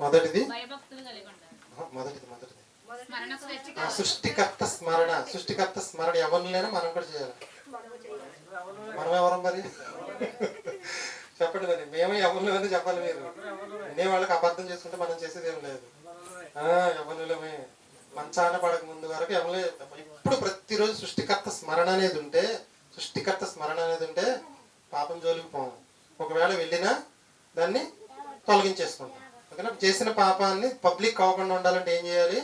మొదటిది? మొదటిది మొదటిది. సృష్టికర్త స్మరణ సృష్టికర్త స్మరణ ఎవరినైనా మనం కూడా చేయాలి. మనం ఎవరం మరి? చెప్పండి మరి మేము ఎవరిలోనే చెప్పాలి మీరు. వినే వాళ్ళకి అబద్ధం చేసుకుంటే మనం చేసేది ఏం లేదు. ఎవరిలోమే మంచాన పడక ముందు వరకు ఎవరు ఇప్పుడు ప్రతిరోజు సృష్టికర్త స్మరణ అనేది ఉంటే సృష్టికర్త స్మరణ అనేది ఉంటే పాపం జోలికి పోము ఒకవేళ వెళ్ళినా దాన్ని తొలగించేసుకుంటాం. ఓకేనా చేసిన పాపాన్ని పబ్లిక్ కాకుండా ఉండాలంటే ఏం చేయాలి?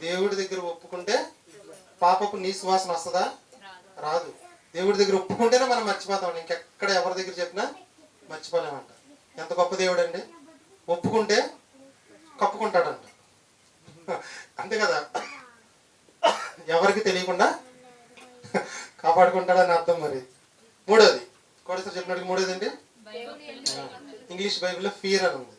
దేవుడి దగ్గర ఒప్పుకుంటే పాపపు నీ సువాసన వస్తుందా? రాదు. దేవుడి దగ్గర ఒప్పుకుంటేనే మనం మర్చిపోతాం. ఇంకెక్కడ ఎవరి దగ్గర చెప్పినా మర్చిపోలేమంట. ఎంత గొప్ప దేవుడు అండి ఒప్పుకుంటే కప్పుకుంటాడంట. అంతే కదా? ఎవరికి తెలియకుండా కాపాడుకుంటాడని అర్థం మరి. మూడోది. కోడేశ్వర చెప్పినట్టు మూడోది అండి ఇంగ్లీష్ బైబిల్లో ఫియర్ అని ఉంది.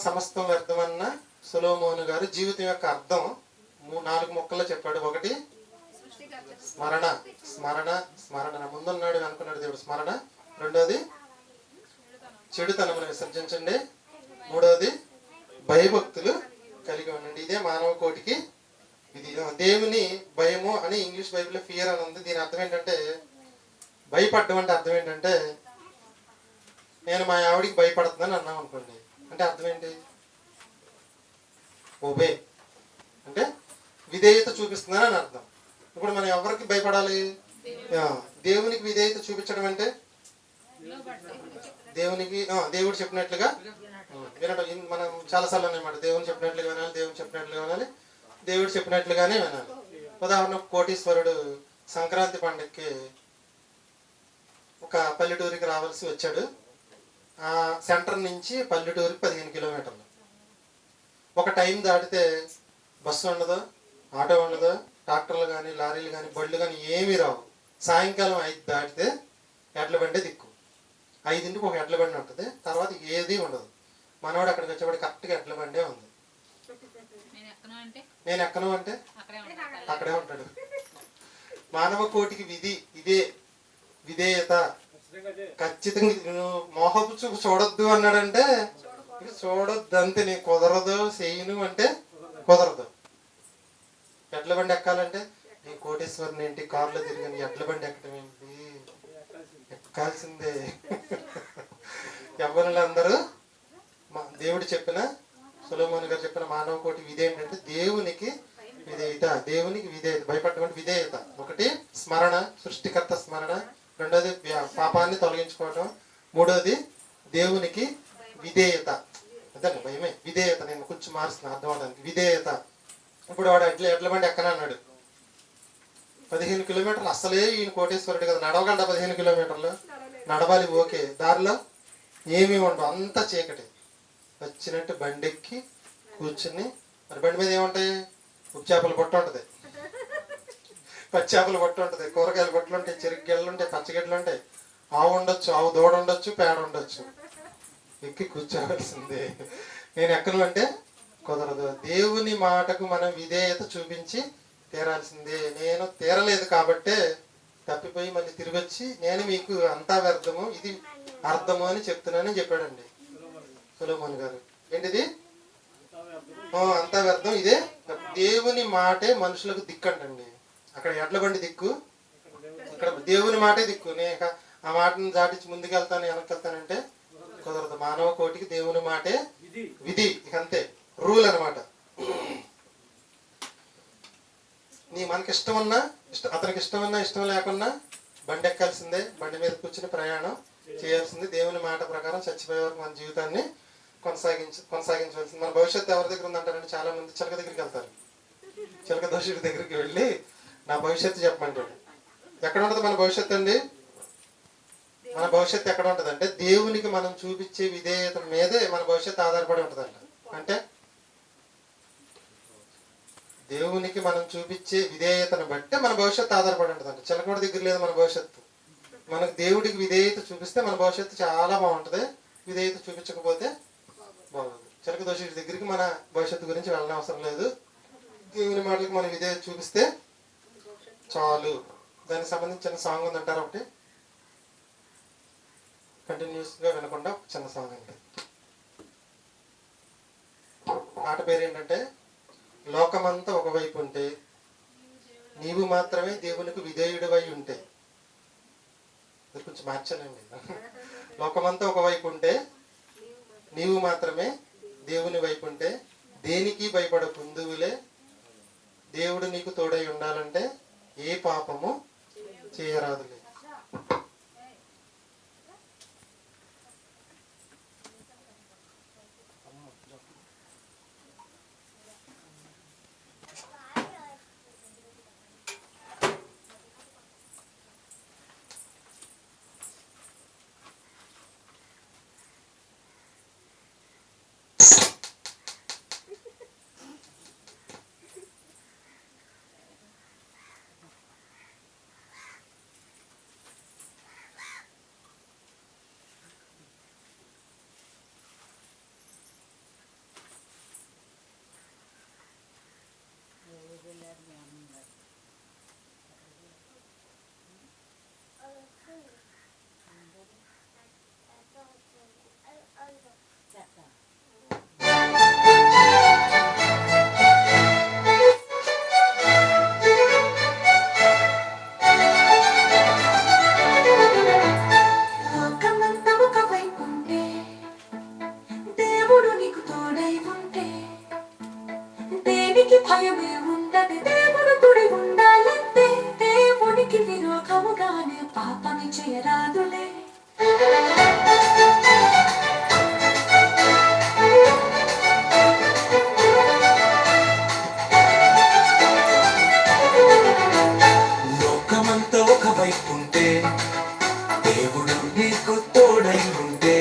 సమస్తం వ్యర్థమన్న సులోమోను గారు జీవితం యొక్క అర్థం మూ- నాలుగు మొక్కల్లో చెప్పాడు. ఒకటి స్మరణ స్మరణ స్మరణ. నా ముందున్నాడు అనుకున్నాడు దేవుడు. స్మరణ. రెండోది చెడుతనమును విసర్జించండి. మూడోది భయభక్తులు కలిగి ఉండండి. ఇదే మానవ కోటికి ఇది దేవుని భయము అని ఇంగ్లీష్ బైబిల్లో ఫియర్ అని ఉంది. దీని అర్థం ఏంటంటే భయపడ్డం అంటే అర్థం ఏంటంటే నేను మా ఆవిడికి భయపడుతున్నాను అన్నాం అనుకోండి. అంటే అర్థం ఏంటి ఓబే. అంటే విధేయత చూపిస్తున్నాను అని అర్థం. ఇప్పుడు మనం ఎవరికి భయపడాలి? దేవునికి. విధేయత చూపించడం అంటే? దేవునికి దేవుడు చెప్పినట్లుగా? వినడం. మనం చాలాసార్లు అన్నమాట. దేవుని చెప్పినట్లుగా వినాలి దేవుని చెప్పినట్లుగా వినాలి దేవుడు చెప్పినట్లుగానే వినాలి. ఉదాహరణకు కోటీశ్వరుడు సంక్రాంతి పండుగకి ఒక పల్లెటూరికి రావాల్సి వచ్చాడు. సెంటర్ నుంచి పల్లెటూరికి పదిహేను కిలోమీటర్లు. ఒక టైం దాటితే బస్సు ఉండదు ఆటో ఉండదు ట్రాక్టర్లు కానీ లారీలు కానీ బళ్ళు కానీ ఏమీ రావు. సాయంకాలం ఐదు దాటితే ఎడ్ల బండి దిక్కు. ఐదింటికి ఒక ఎడ్ల బండి ఉంటుంది తర్వాత ఏది ఉండదు. మనవాడు అక్కడికి వచ్చేవాడు కరెక్ట్గా ఎడ్ల బండే ఉంది. నేను ఎక్కను అంటే? నేను ఎక్కను అంటే? అక్కడే ఉంటాను అక్కడే ఉంటాడు. మానవ కోటికి విధి ఇదే విధేయత. ఖచ్చితంగా నువ్వు మోహపు చూపు చూడొద్దు అన్నాడంటే చూడొద్దు అంతే నీ కుదరదు చేయను అంటే కుదరదు. ఎడ్ల బండి ఎక్కాలంటే నీ కోటేశ్వరుని ఏంటి కారులో తిరిగిన ఎడ్ల బండి ఎక్కడం ఏంటి? ఎక్కాల్సిందే. యవ్వనులందరూ మా దేవుడు చెప్పిన సులోమోని గారు చెప్పిన మానవ కోటి ఏంటంటే దేవునికి విధేయత దేవునికి విధేయత భయపడటువంటి విధేయత. ఒకటి స్మరణ సృష్టికర్త స్మరణ రెండోది పాపాన్ని తొలగించుకోవటం. మూడోది దేవునికి విధేయత. అదే భయమే. విధేయత. నేను కొంచెం మారుస్తున్నా అర్థం అవడానికి విధేయత. ఇప్పుడు వాడు ఎడ్ల ఎడ్ల బండి ఎక్కన అన్నాడు? పదిహేను కిలోమీటర్లు. అసలే ఈయన కోటేశ్వరుడు కదా. నడవగలడా పదిహేను కిలోమీటర్లు? నడవాలి ఓకే. దారిలో ఏమీ ఉండవు. అంతా చీకటి. వచ్చినట్టు బండెక్కి కూర్చుని మరి బండి మీద ఏముంటాయి? ఉప్పు చేపల ఉంటుంది. పచ్చి చేపల ఉంటుంది కూరగాయల బొట్టలు ఉంటాయి చెరుగ్గెళ్ళు ఉంటాయి పచ్చగడ్డలు ఉంటాయి ఆవు ఉండొచ్చు ఆవు దూడ ఉండొచ్చు పేడ ఉండొచ్చు. ఎక్కి కూర్చోవలసిందే. నేను ఎక్కను అంటే కుదరదు. దేవుని మాటకు మనం విధేయత చూపించి తీరాల్సిందే. నేను తీరలేదు కాబట్టే తప్పిపోయి మళ్ళీ తిరిగి వచ్చి నేను మీకు అంతా వ్యర్థము ఇది అర్థము అని చెప్తున్నానని చెప్పాడండి. సులోమోన్ గారు. ఏంటిది? అంతా వ్యర్థం ఇదే. దేవుని మాటే మనుషులకు దిక్కండి అక్కడ ఎడ్ల బండి దిక్కు. ఇక్కడ దేవుని మాటే దిక్కు. నేను ఇక ఆ మాటను దాటించి ముందుకెళ్తాను వెనక్కెళ్తానంటే కుదరదు. మానవ కోటికి దేవుని మాటే విధి. ఇక అంతే. రూల్ అన్నమాట. నీ మనకి ఇష్టం ఉన్నా ఇష్టం అతనికి ఇష్టం ఉన్నా ఇష్టం లేకున్నా బండి ఎక్కాల్సిందే బండి మీద కూర్చుని ప్రయాణం చేయాల్సింది దేవుని మాట ప్రకారం చచ్చిపోయే వరకు మన జీవితాన్ని కొనసాగించ కొనసాగించవలసింది. మన భవిష్యత్తు ఎవరి దగ్గర ఉందంటారంటే చాలా మంది చిలక దగ్గరికి వెళ్తారు. చిలక దోషుడి దగ్గరికి వెళ్ళి నా భవిష్యత్తు చెప్పమంటాడు. ఎక్కడ ఉంటుంది మన భవిష్యత్తు అండి? మన భవిష్యత్తు ఎక్కడ ఉంటుంది అంటే దేవునికి మనం చూపించే విధేయత మీదే మన భవిష్యత్తు ఆధారపడి ఉంటుందంట. అంటే దేవునికి మనం చూపించే విధేయతను బట్టే మన భవిష్యత్తు ఆధారపడి ఉంటుందంట. చిలకూడ దగ్గర లేదు మన భవిష్యత్తు. మనకు దేవుడికి విధేయత చూపిస్తే మన భవిష్యత్తు చాలా బాగుంటుంది. విధేయత చూపించకపోతే బాగుంది. చిలక దోషుడి దగ్గరికి మన భవిష్యత్తు గురించి వెళ్ళనవసరం లేదు. దేవుని మాటలకు మనం విధేయత చూపిస్తే చాలు. దానికి సంబంధించిన సాంగ్ ఉందంటారా ఒకటి? కంటిన్యూస్గా వినకుండా ఒక చిన్న సాంగ్ అంటే పేరు ఏంటంటే లోకమంతా ఒకవైపు ఉంటే నీవు మాత్రమే దేవునికి విధేయుడివై ఉంటే. ఇది కొంచెం మార్చానండి. లోకమంతా ఒకవైపు ఉంటే నీవు మాత్రమే దేవుని వైపు ఉంటే దేనికి భయపడ కుందువులే దేవుడు నీకు తోడై ఉండాలంటే ఏ పాపము చేయరాదులే. విరోధముగానే పాపమి చేయరాదులే లోకమంతా ఒకవైపు ఉంటే దేవుడు నీకు తోడై ఉంటే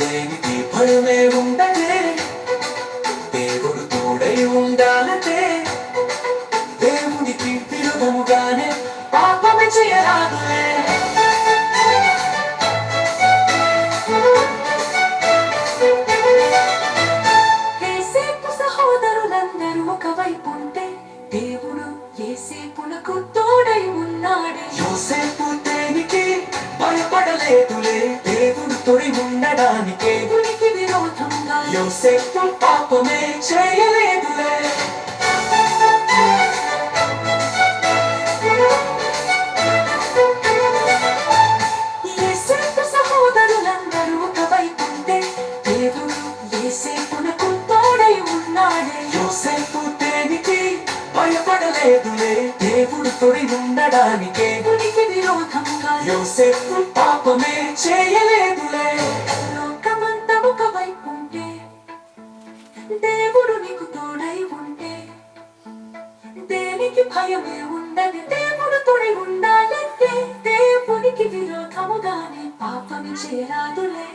దేనికి భయమే ఉండదే దేవుడు తోడై ఉండాలతే భయపడలేదులే? దేవుడు తొడి ఉండడానికే దేవునికి విరోధంగా యోసేపు పాపమే భయపడలేదులే. దేవుడు తొడి ఉండడానికే దేవునికి విరోధంగా యోసేపు పాపమే చేయలేదులే. లోకమంతా ఒకవైపు ఉంటే దేవుడు నీకు తోడై ఉంటే దేనికి భయమే ఉండదు. దేవుడు తోడై ఉండాలంటే దేవునికి విరోధముగానే పాపమి చేరాదులే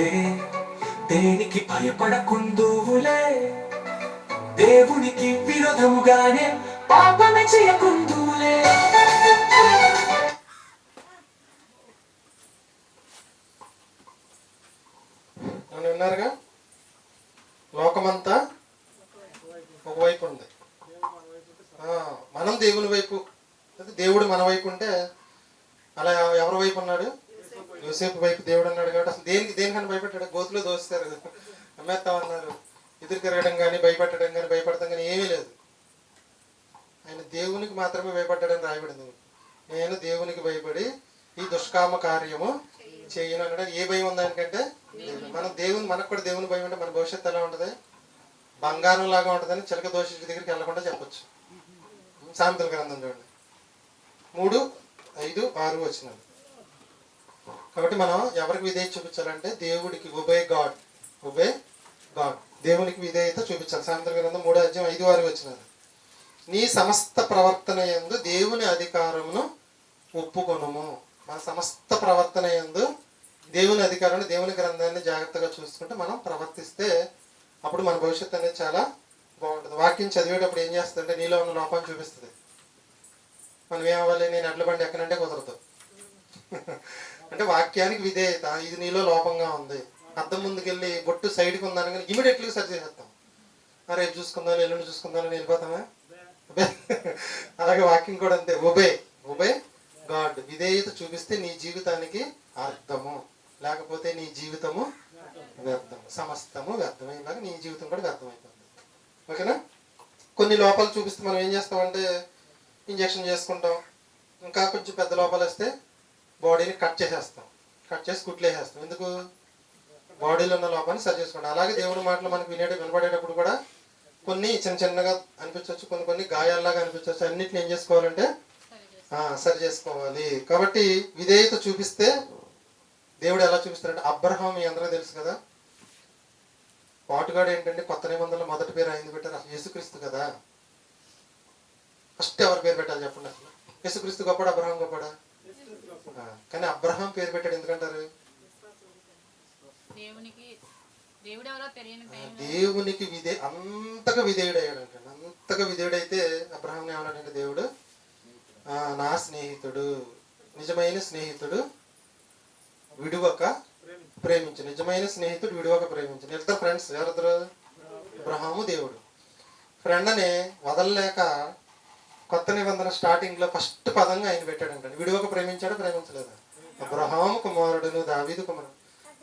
ఉంటాడే దేనికి భయపడకుందువులే? దేవునికి విరోధముగానే పాపమే చేయకుందువులే. అని విన్నారుగా? లోకమంతా ఒకవైపు ఉంది మనం దేవుని వైపు దేవుడు మన వైపు ఉంటే అలా ఎవరి వైపు ఉన్నాడు? యూసేపు వైపు దేవుడు అన్నాడు కాబట్టి అసలు దేనికి దేనికని భయపెట్టాడు గోతులు దోస్తారు అమ్మేస్తామన్నారు ఎదురు తిరగడం కానీ భయపెట్టడం కానీ భయపడటం కానీ ఏమీ లేదు. ఆయన దేవునికి మాత్రమే భయపడ్డాడని రాయబడింది. నేను దేవునికి భయపడి ఈ దుష్కామ కార్యము చేయను అన్నాడు. ఏ భయం ఉంది ఆయనకంటే మనం దేవుని మనకు కూడా దేవుని భయం అంటే మన భవిష్యత్తు ఎలా ఉంటుంది? బంగారం లాగా ఉంటుందని చిలక దోషి దగ్గరికి వెళ్ళకుండా చెప్పొచ్చు. సామెతల గ్రంథం చూడండి. మూడు ఐదు ఆరు వచ్చినాడు. కాబట్టి మనం ఎవరికి విధేయత చూపించాలంటే దేవుడికి ఉబే గాడ్ ఉబే గాడ్ దేవునికి విధేయత చూపించాలి. సాయంత్రం గ్రంథం మూడో అధ్యాయం ఐదు ఆరు వచ్చినారు. నీ సమస్త ప్రవర్తన యందు దేవుని అధికారమును ఒప్పుకొనము. మన సమస్త ప్రవర్తన యందు దేవుని అధికారాన్ని దేవుని గ్రంథాన్ని జాగ్రత్తగా చూసుకుంటే మనం ప్రవర్తిస్తే అప్పుడు మన భవిష్యత్తు అనేది చాలా బాగుంటుంది. వాక్యం చదివేటప్పుడు ఏం చేస్తుందంటే నీలో ఉన్న లోపాన్ని చూపిస్తుంది. మనం ఏమవ్వాలి నేను ఎడ్ల బండి ఎక్కనంటే కుదరదు. అంటే వాక్యానికి విధేయత ఇది నీలో లోపంగా ఉంది. అద్దం ముందుకెళ్ళి బొట్టు సైడ్కి ఉందని కానీ ఇమీడియట్లీ సరి చేసేస్తాం. రేపు చూసుకుందాం ఎల్లుండి చూసుకుందాం అని వెళ్ళిపోతామా అలాగే వాక్యం కూడా అంతే. ఒబే. Obey god. విధేయత చూపిస్తే నీ జీవితానికి అర్థము. లేకపోతే నీ జీవితము వ్యర్థం. సమస్తము వ్యర్థమైనలాగా నీ జీవితం కూడా వ్యర్థమైపోతుంది. ఓకేనా? కొన్ని లోపాలు చూపిస్తే మనం ఏం చేస్తామంటే ఇంజెక్షన్ చేసుకుంటాం. ఇంకా కొంచెం పెద్ద లోపాలు వస్తే బాడీని కట్ చేసేస్తాం. కట్ చేసి కుట్లేసేస్తాం. ఎందుకు? బాడీలో ఉన్న లోపాన్ని సరి చేసుకుంటాం అలాగే దేవుడి మాటలు మనకు వినే వినపడేటప్పుడు కూడా కొన్ని చిన్న చిన్నగా అనిపించవచ్చు కొన్ని కొన్ని గాయాల్లాగా అనిపించవచ్చు. అన్నిటిని ఏం చేసుకోవాలంటే సరి చేసుకోవాలి. కాబట్టి విధేయత చూపిస్తే దేవుడు ఎలా చూపిస్తారంటే అబ్రహాం మీ అందరూ తెలుసు కదా? పాటుగాడు ఏంటంటే కొత్త నిబంధనలు మొదటి పేరు అయింది పెట్టారు. అసలు యేసుక్రీస్తు కదా? ఫస్ట్ ఎవరి పేరు పెట్టాలి చెప్పండి అసలు? యేసుక్రీస్తు గొప్పడా అబ్రహాం గొప్పడా కానీ అబ్రహాం పేరు పెట్టాడు ఎందుకంటారు? దేవునికి విధే అంతగా విధేయుడయ్యాడు అంటే అంతగా విధేయుడైతే అబ్రహాం ఏమన్నాడంటే దేవుడు ఆ, నా స్నేహితుడు నిజమైన స్నేహితుడు విడువక ప్రేమించు. నిజమైన స్నేహితుడు విడువక ప్రేమించు. ఇద్దరు ఫ్రెండ్స్ ఎవరిద్దరు? అబ్రహాము. దేవుడు. ఫ్రెండ్ అని వదలలేక కొత్త నిబంధన స్టార్టింగ్లో ఫస్ట్ పదంగా ఆయన పెట్టాడంట. విడువక ప్రేమించాడు ప్రేమించలేదా? అబ్రహాము కుమారుడును దావీదు కుమారుడు.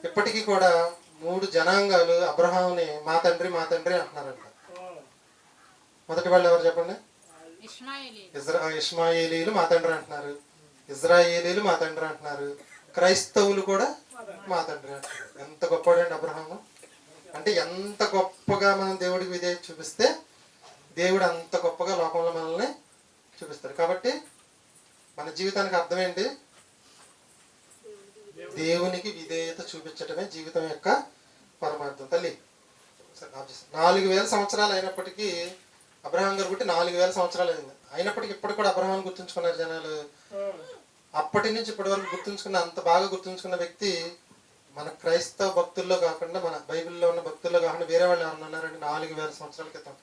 ఇప్పటికీ కూడా మూడు జనాంగాలు అబ్రహాంని మా తండ్రి మా తండ్రి అంటున్నారంట. మొదటి వాళ్ళు ఎవరు చెప్పండి? ఇజ్రా ఇస్మాయిలీలు మా తండ్రి అంటున్నారు. ఇజ్రాయేలీలు మా తండ్రి అంటున్నారు. క్రైస్తవులు కూడా మా తండ్రి అంటున్నారు. ఎంత గొప్పవాడండి అబ్రహాము. అంటే ఎంత గొప్పగా మనం దేవుడికి విధేయత చూపిస్తే దేవుడు అంత గొప్పగా లోకంలో మనల్ని చూపిస్తాడు కాబట్టి మన జీవితానికి అర్థం ఏంటి దేవునికి విధేయత చూపించటమే జీవితం యొక్క పరమార్థం. తల్లి. నాలుగు వేల సంవత్సరాలు అయినప్పటికీ అబ్రహాం గారు పుట్టి నాలుగు వేల సంవత్సరాలు అయింది. అయినప్పటికీ ఇప్పటికి కూడా అబ్రహాం గుర్తుంచుకున్నారు జనాలు. అప్పటి నుంచి ఇప్పటి వరకు గుర్తుంచుకున్న అంత బాగా గుర్తుంచుకున్న వ్యక్తి మన క్రైస్తవ భక్తుల్లో కాకుండా మన బైబిల్లో ఉన్న భక్తుల్లో కాకుండా వేరే వాళ్ళు ఎవరన్నా ఉన్నారండి నాలుగు వేల సంవత్సరాల క్రితం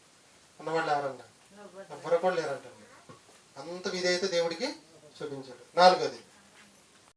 ఉన్నవాళ్ళు ఎవరన్నా? ఎవ్వరు కూడా లేరంటండి. అంత విధేయత దేవుడికి చూపించాడు. నాలుగోది.